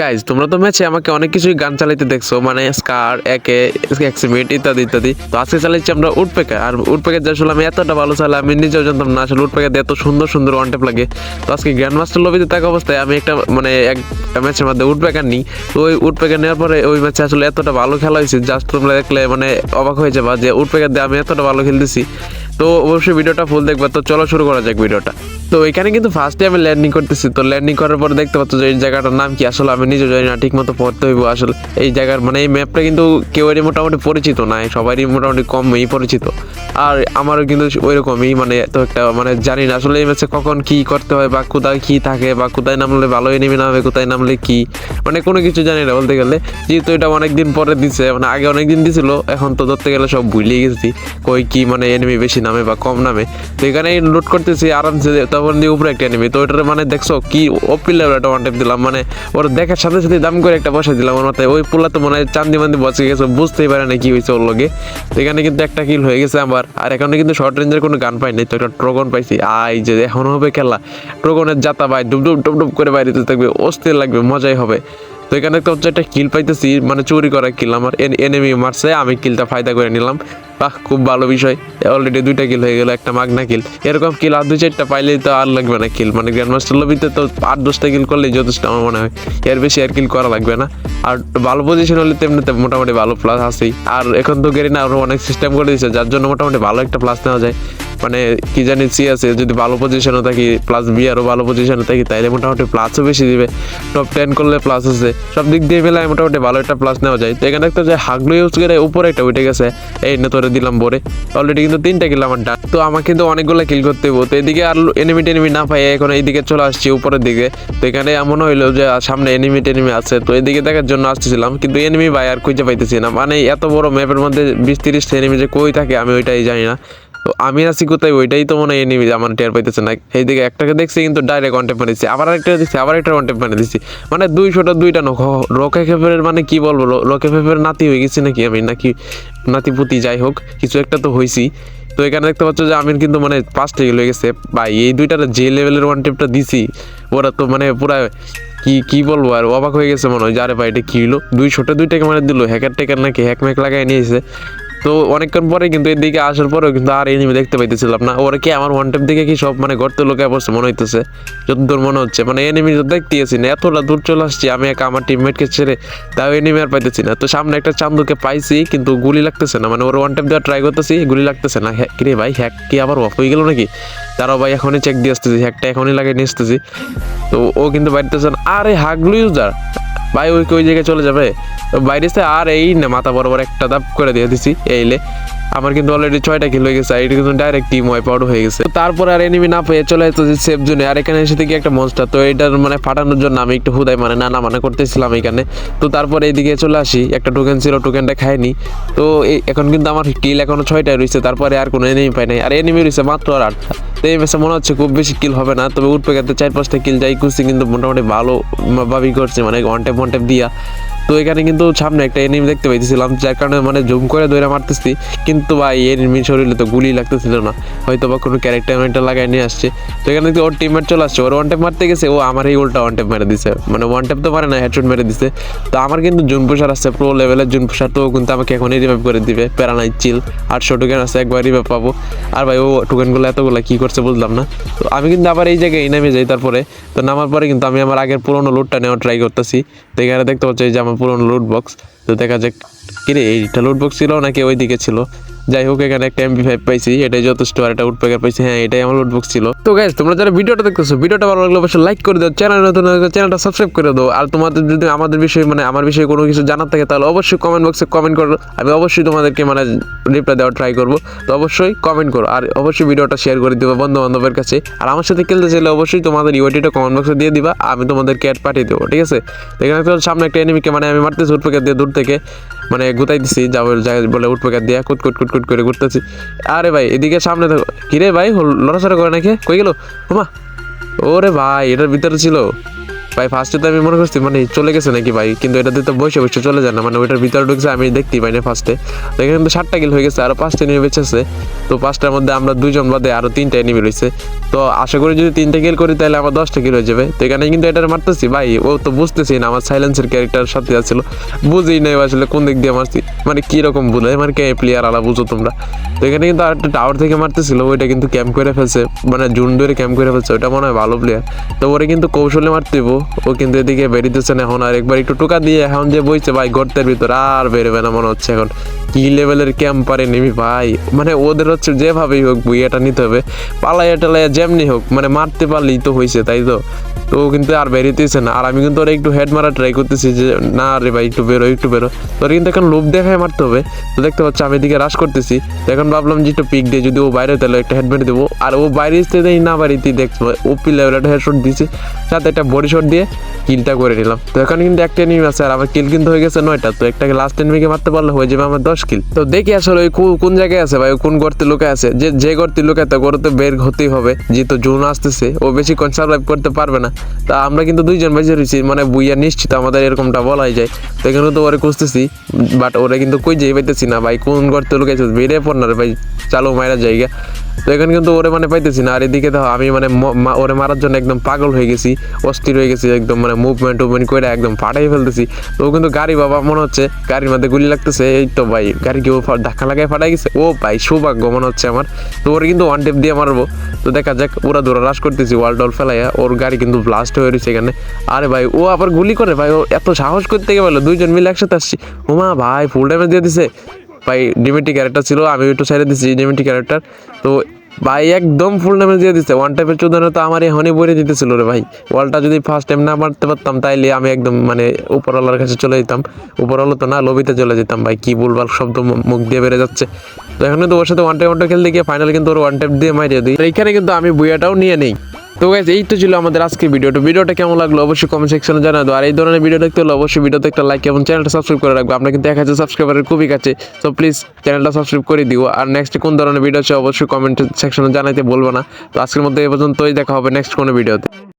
Guys তোমরা তো ম্যাচে আমাকে অনেক কিছুই গান চালাইতে দেখছ মানে স্কার একে এক্সিমিট ইত্যাদি ইত্যাদি। তো আজকে চালাচ্ছি আমরা উডপেকার আর উডপেকার যে আসলে আমি এতটা ভালো চালাই আমি নিজেও জানতাম না আসলে উডপেকার এত সুন্দর সুন্দর ওয়ান লাগে। তো আজকে গ্র্যান্ড মাস্টার লবিতে থাকা অবস্থায় আমি একটা মানে এক ম্যাচের মধ্যে উডপেকার নিই। তো ওই উডপেকার নেওয়ার পরে ওই ম্যাচে আসলে এতটা ভালো খেলা হয়েছে জাস্ট তোমরা দেখলে মানে অবাক হয়ে যাবা যে উডপেকার দিয়ে আমি এতটা ভালো খেলতেছি। তো অবশ্যই ভিডিওটা ফুল দেখবে। তো চলো শুরু করা যাক ভিডিওটা। তো এখানে কিন্তু ফার্স্টে আমি ল্যান্ডিং করতেছি। তো ল্যান্ডিং করার পর দেখতে পাচ্ছ যে এই জায়গাটার নাম কি? আসলে আমি নিজে জানি না ঠিক মতো পড়তে হইব। আসলে এই জায়গার মানে এই ম্যাপটা কিন্তু কেউরই মোটামুটি পরিচিত না সবারই মোটামুটি কমই পরিচিত। আর আমারও কিন্তু ওই রকমই মানে তো একটা মানে জানি না, আসলে এই ম্যাচে কখন কি করতে হয় বা কোথায় কি থাকে বা কোথায় নামলে ভালো এনিমি নামে কোথায় নামলে কি? মানে কোনো কিছু জানি না বলতে গেলে। যেহেতু এটা অনেক দিন পরে দিছে মানে আগে অনেক দিন দিছিল, এখন তো ধরতে গেলে সব ভুলিয়ে গেছি। কই কি মানে এনিমি বেশি নামে বা কম নামে। তো এখানে লুট করতেছি, আরামসে দিয়ে উপরে একটা এনিমি তো ওইটার মানে দেখছ কি ওপি একটা ওয়ান দিলাম মানে ওর দেখার সাথে সাথে দাম করে একটা পয়সা দিলাম ওর মাথায়। ওই পোলা তো মনে হয় চান্দি মান্দি বসে গেছে বুঝতেই পারে না কি হয়েছে ওর লগে। এখানে কিন্তু একটা কিল হয়ে গেছে আমার আর এখানে কিন্তু শর্ট রেঞ্জের কোনো গান পাইনি তো একটা ট্রগন পাইছি। আই যে এখন হবে খেলা। ট্রগনের যাতা ভাই, ডুব ডুব ডুব ডুব করে বাইরে থাকবে, অস্থির লাগবে, মজাই হবে। তো এখানে তো হচ্ছে একটা কিল পাইতেছি মানে চুরি করা কিল আমার এনিমি মারছে, আমি কিলটা ফায়দা করে নিলাম। বাহ, খুব ভালো বিষয়। অলরেডি দুইটা কিল হয়ে গেল, একটা মাগনা কিল এরকম কিল আর দুই চারটা পাইলেই তো আর লাগবে না কিল মানে গ্র্যান্ড মাস্টার লবিতে তো আট দশটা কিল করলেই যথেষ্ট আমার মনে হয়। এর বেশি আর কিল করা লাগবে না। আর ভালো পজিশন হলে তেমনিতে মোটামুটি ভালো প্লাস আছেই। আর এখন তো গেরি না আরও অনেক সিস্টেম করে দিয়েছে, যার জন্য মোটামুটি ভালো একটা প্লাস নেওয়া যায়। মানে কি জানি সি আছে, যদি ভালো পজিশনে থাকি প্লাস বি আরও ভালো পজিশনে থাকি, তাইলে মোটামুটি প্লাসও বেশি দিবে। টপ টেন করলে প্লাস আছে। সব দিক দিয়ে মেলায় মোটামুটি ভালো একটা প্লাস নেওয়া যায়। তো এখানে একটা যে হাগলো ইউজ করে উপরে একটা উঠে গেছে। এই না তোরে দিলাম বরে। অলরেডি কিন্তু তিনটা কিল আমার ডাক তো আমাকে কিন্তু অনেকগুলো কিল করতে হব তো এদিকে আর এনিমি টেনিমি না পাই এখন এইদিকে চলে আসছি উপরের দিকে। তো এখানে এমন হইল যে সামনে এনিমি টেনিমি আছে। তো এদিকে দেখার জন্য আসতেছিলাম। কিন্তু এনিমি ভাই আর খুঁজে পাইতেছি না। মানে এত বড় ম্যাপের মধ্যে বিশ তিরিশটা এনিমি যে কই থাকে, আমি ওইটাই জানি না। তো আমি আছি কোথায়, ওইটাই তো মনে হয় এনিমি আমার টের পাইতেছে। না এই দিকে একটাকে দেখছি কিন্তু ডাইরেক্ট কন্টেন্ট মানে দিচ্ছি আবার একটা দিচ্ছি আবার একটা কন্টেন্ট মানে দিচ্ছি মানে দুইশোটা দুইটা নখ রকে ফেফের মানে কি বলব? রকে ফেফের নাতি হয়ে গেছি নাকি আমি, নাকি নাতি পুতি যাই হোক, কিছু একটা তো হয়েছি তো এখানে দেখতে পাচ্ছ যে আমি কিন্তু মানে পাঁচটা কিলো হয়ে গেছে। ভাই, এই দুইটার যে লেভেলের ওয়ান টিপটা দিছি, ওরা তো মানে পুরা কি কি বলব আর, অবাক হয়ে গেছে মনে হয় যারে ভাই, এটা কি হলো দুই দুইশোটা দুইটাকে মানে দিল হ্যাকার টেকার নাকি হ্যাক ম্যাক লাগাই নিয়েছে তো অনেকক্ষণ পরে কিন্তু এদিকে আসার পরেও কিন্তু আর এনিমি দেখতে পাইতেছিলাম না। ওরা কি আমার ওয়ান টাইম দিকে কি সব মানে গর্ত লোকে বসে মনে হইতেছে? যতদূর মনে হচ্ছে। মানে এনিমি তো দেখতেছি না। এতটা দূর চলে আসছি আমি এক আমার টিমমেটকে ছেড়ে, তাও এনিমি আর পাইতেছি না। তো সামনে একটা চান্দুকে পাইছি, কিন্তু গুলি লাগতেছে না। মানে ওর ওয়ান টাইম দেওয়া ট্রাই করতেছি, গুলি লাগতেছে না। হ্যাঁ কিরে ভাই হ্যাক কি আবার অফ হয়ে গেল নাকি? তারাও ভাই, এখনই চেক দিয়ে আসতেছি। হ্যাকটা এখনই লাগিয়ে নিয়ে আসতেছি। তো ও কিন্তু বাড়িতেছে না। আরে হাগলু ইউজার ভাই, ওই ওই জায়গায় চলে যাবে? বাইরে আর এই না, মাথা বরাবর একটা দাপ করে দিয়ে দিছি এইলে আমার কিন্তু অলরেডি ছয়টা কিল হয়ে গেছে, আর এটা কিন্তু ডাইরেক্ট টিম ওয়াইপ আউট হয়ে গেছে। তারপর আর এনিমি না পেয়ে চলে যেত সেফ জোনে আর এখানে এসে থেকে একটা মনস্টার তো এটার মানে ফাটানোর জন্য আমি একটু হুদাই মানে না না মানে করতেছিলাম এখানে। তো তারপর এইদিকে চলে আসি, একটা টোকেন ছিল টোকেনটা খাইনি। তো এখন কিন্তু আমার কিল এখনও ছয়টায় রয়েছে, তারপরে আর কোনো এনিমি পাই নাই। আর এনিমি রয়েছে মাত্র আর আটটা। তো এই ম্যাচে মনে হচ্ছে খুব বেশি কিল হবে না, তবে উঠবে গেতে চার পাঁচটা কিল যাই করছি কিন্তু মোটামুটি ভালো ভাবি করছে মানে ওয়ান টেপ ওয়ান দিয়া। তো এখানে কিন্তু সামনে একটা এনিমি দেখতে পাইতেছিলাম, যার কারণে মানে জুম করে দৌড়া মারতেছি। কিন্তু ভাই এনিমি শরীরে তো গুলি লাগতেছিল না। হয়তো বা কোনো ক্যারেক্টার ম্যারেক্টার লাগাই নিয়ে আসছে। তো এখানে ওর টিমমেট চলে আসছে, ওর ওয়ান টেপ মারতে গেছে, ও আমার এই উল্টা ওয়ান টেপ মেরে দিছে। মানে ওয়ান টেপ তো পারে না হেডশট মেরে দিছে। তো আমার কিন্তু জুন পুষার আছে প্রো লেভেলের জুন পুষার তো কিন্তু আমাকে এখনই রিভাইভ করে দিবে। প্যারানাই চিল আটশো টোকেন আছে, একবার রিভাইভ পাবো। আর ভাই, ও টোকেনগুলো এতগুলো কী করছে বুঝলাম না। তো আমি কিন্তু আবার এই জায়গায় নামে যাই তারপরে। তো নামার পরে কিন্তু আমি আমার আগের পুরোনো লোডটা নেওয়ার ট্রাই করতেছি। তো এখানে দেখতে পাচ্ছি যে আমার পুরোনো লুট বক্স তো দেখা যাক কিরে এইটা লুট বক্স ছিল নাকি ওইদিকে ছিল? যাই হোক এখানে একটা এমপি ফাইভ পাইছি, এটাই যথেষ্ট, আর একটা উডপ্যাকার পাইছি। হ্যাঁ এটাই আমার লুট বক্স ছিল। তো গাইজ তোমরা যারা ভিডিওটা দেখতেছো, ভিডিওটা ভালো লাগলে অবশ্যই লাইক করে দাও চ্যানেল নতুন চ্যানেলটা সাবস্ক্রাইব করে দাও। আর তোমাদের যদি আমাদের বিষয়ে মানে আমার বিষয়ে কোনো কিছু জানার থাকে, তাহলে অবশ্যই কমেন্ট বক্সে কমেন্ট করো। আমি অবশ্যই তোমাদেরকে মানে রিপ্লাই দেওয়ার ট্রাই করব। তো অবশ্যই কমেন্ট করো। আর অবশ্যই ভিডিওটা শেয়ার করে দিবা বন্ধু বান্ধবের কাছে। আর আমার সাথে খেলতে চাইলে অবশ্যই তোমাদের ইউটিটা কমেন্ট বক্সে দিয়ে দিবা। আমি তোমাদের অ্যাড পাঠিয়ে দেবো, ঠিক আছে? এখানে তো সামনে একটা এনিমিকে মানে আমি মারতেছি উঠপেকার দিয়ে দূর থেকে। মানে গুতাই দিছি, যাব বলে উঠপেকার দিয়ে কুট কুট কুট কুট করে ঘুরতেছি। আরে ভাই, এদিকে সামনে দেখো কিরে ভাই লড়াচড়া করে নাকি? কই গেল? হুমা ওরে ভাই, এটার ভিতরে ছিল। ভাই ফার্স্টে তো আমি মনে করছি মানে চলে গেছে নাকি ভাই? কিন্তু এটাতে তো বসে বসে চলে যায় না মানে ওইটার ভিতরে ঢুকছে, আমি দেখতেই পাই না ফার্স্টে তো এখানে কিন্তু সাতটা কিল হয়ে গেছে, আরও পাঁচটা এনিমি বেঁচেছে। তো পাঁচটার মধ্যে আমরা দুজন বাদে আরও তিনটা এনিমি রয়েছে। তো আশা করি যদি তিনটা কিল করি, তাহলে আমার দশটা কিল হয়ে যাবে। তো এখানে কিন্তু এটা মারতেছি, ভাই, ও তো বুঝতেছি না, আমার সাইলেন্সের ক্যারেক্টার সাথে আছিল। বুঝেই নাই আসলে কোন দিক দিয়ে মারছি মানে কি রকম বুঝে মানে কে প্লেয়ার আলা বুঝো তোমরা। তো এখানে কিন্তু আরেকটা টাওয়ার থেকে মারতেছিল, ওইটা কিন্তু ক্যাম্প করে ফেলছে মানে জুন ধরে ক্যাম্প করে ফেলছে ওটা মনে হয় ভালো প্লেয়ার তো ওরে কিন্তু কৌশলে মারতে দিব ও কিন্তু এদিকে বেরিতেছে না এখন, আর একবার একটু টোকা দিয়ে এখন যে বইছে ভাই গর্তের ভিতর, আর বেরোবে না মনে হচ্ছে এখন। কি লেভেলের ক্যাম্পারে নেমি ভাই? মানে ওদের হচ্ছে যেভাবেই হোক, বইয়াটা নিতে হবে। পালাইয়া টালাইয়া যেমনি হোক মানে মারতে পারলেই তো হয়েছে তাই তো? তো কিন্তু আর বেরিতেছে না। আর আমি কিন্তু ওরা একটু হেড মারা ট্রাই করতেছি যে, না রে ভাই, একটু বেরো একটু বেরো। তোর কিন্তু এখন লোভ দেখায় মারতে হবে। তো দেখতে পাচ্ছি আমি এদিকে রাশ করতেছি। তো এখন ভাবলাম যে একটু পিক দিয়ে যদি ও বাইরে তাহলে একটা হেড মেরে দেবো। আর ও বাইরে আসতে দেয় না বাড়িতেই দেখছ। ও পিলার একটা হেডশট দিয়েছে সাথে একটা বডি শট দিয়ে কিলটা করে নিলাম। তো এখন কিন্তু একটা এনিমি আছে আর আমার কিল কিন্তু হয়ে গেছে নয়টা। তো একটাকে লাস্ট এনিমিকে মারতে পারলে হয়ে যাবে আমার দশ কিল তো দেখি আসলে ওই কোন জায়গায় আছে ভাই কোন গর্তে লুকে আছে। যে যে গর্তে লুকে তো গর্তে বের হতেই হবে। যেহেতু জুন আসতেছে, ও বেশিক্ষণ সার্ভাইভ করতে পারবে না। তা আমরা কিন্তু দুইজন বেঁচে রয়েছি মানে বুইয়া নিশ্চিত আমাদের এরকমটা বলাই যায়। তো এখানে তো ওরে খুঁজতেছি বাট ওরা কিন্তু কই যেই পাইতেছি না ভাই, কোন গর্তে লুকাইছে, বেরিয়ে পড় না ভাই, চালো মায়েরা জায়গা। তো এখানে কিন্তু ওরে মানে পাইতেছি না, আর এদিকে তো আমি মানে ওরে মারার জন্য একদম পাগল হয়ে গেছি, অস্থির হয়ে গেছি, একদম মানে মুভমেন্ট টুভমেন্ট করে একদম ফাটাই ফেলতেছি। তো ও কিন্তু গাড়ি বাবা, মনে হচ্ছে গাড়ির মধ্যে গুলি লাগতেছে, এই তো ভাই, গাড়ি কেউ ধাক্কা লাগায় ফাটাই গেছে? ও ভাই, সৌভাগ্য মনে হচ্ছে আমার। তো ওর কিন্তু ওয়ান টেপ দিয়ে মারবো। তো দেখা যাক, ওরা দৌড়া রাশ করতেছি ওয়াল টল ফেলাইয়া, ওর গাড়ি কিন্তু ব্লাস্ট হয়ে রয়েছে এখানে। আরে ভাই, ও আবার গুলি করে, ভাই, ও এত সাহস করতে গেলো, দুইজন মিলে একসাথে আসছি। ওমা ভাই ফুল ড্যামেজ দিয়ে দিছে। ভাই ডিমেটি ক্যারেক্টার ছিল আমি একটু সাইডে দিচ্ছি ডিমেটি ক্যারেক্টার তো ভাই, একদম ফুল ড্যামেজ দিয়ে দিচ্ছে ওয়ান টাইপের চোদনে তো আমার এখনই বইরে দিতেছিল রে ভাই। ওয়ালটা যদি ফার্স্ট টাইম না মারতে পারতাম, তাইলে আমি একদম মানে উপরওয়ালার কাছে চলে যেতাম। উপরওয়ালা তো না লবিতে চলে যেতাম ভাই। কি বলবার শব্দ মুখ দিয়ে বেড়ে যাচ্ছে। তো এখন তো ওর সাথে ওয়ান টাইম ওয়ান খেলতে গিয়ে ফাইনাল কিন্তু ওর ওয়ান টাইম দিয়ে মারিয়ে দিই। তো এইখানে কিন্তু আমি বুয়াটাও নিয়ে নেই। তো গাইজ এই তো ছিল আমাদের আজকের ভিডিওটা ভিডিওটা কেমন লাগল অবশ্যই কমেন্ট সেকশনে দাও। আর এই ধরনের ভিডিও দেখতে হলে অবশ্যই ভিডিওতে একটা লাইক এবং চ্যানেলটা সাবস্ক্রাইব করে রাখব। আমরা কিন্তু এক হাজার সাবস্ক্রাইবারের খুবই কাছে। তো প্লিজ চ্যানেলটা সাবস্ক্রাইব করে দিও। আর নেক্সট কোন ধরনের ভিডিও আছে অবশ্যই কমেন্ট সেকশনে জানাইতে বলব না। তো আজকের মধ্যে এ পর্যন্তই। দেখা হবে নেক্সট কোনো ভিডিওতে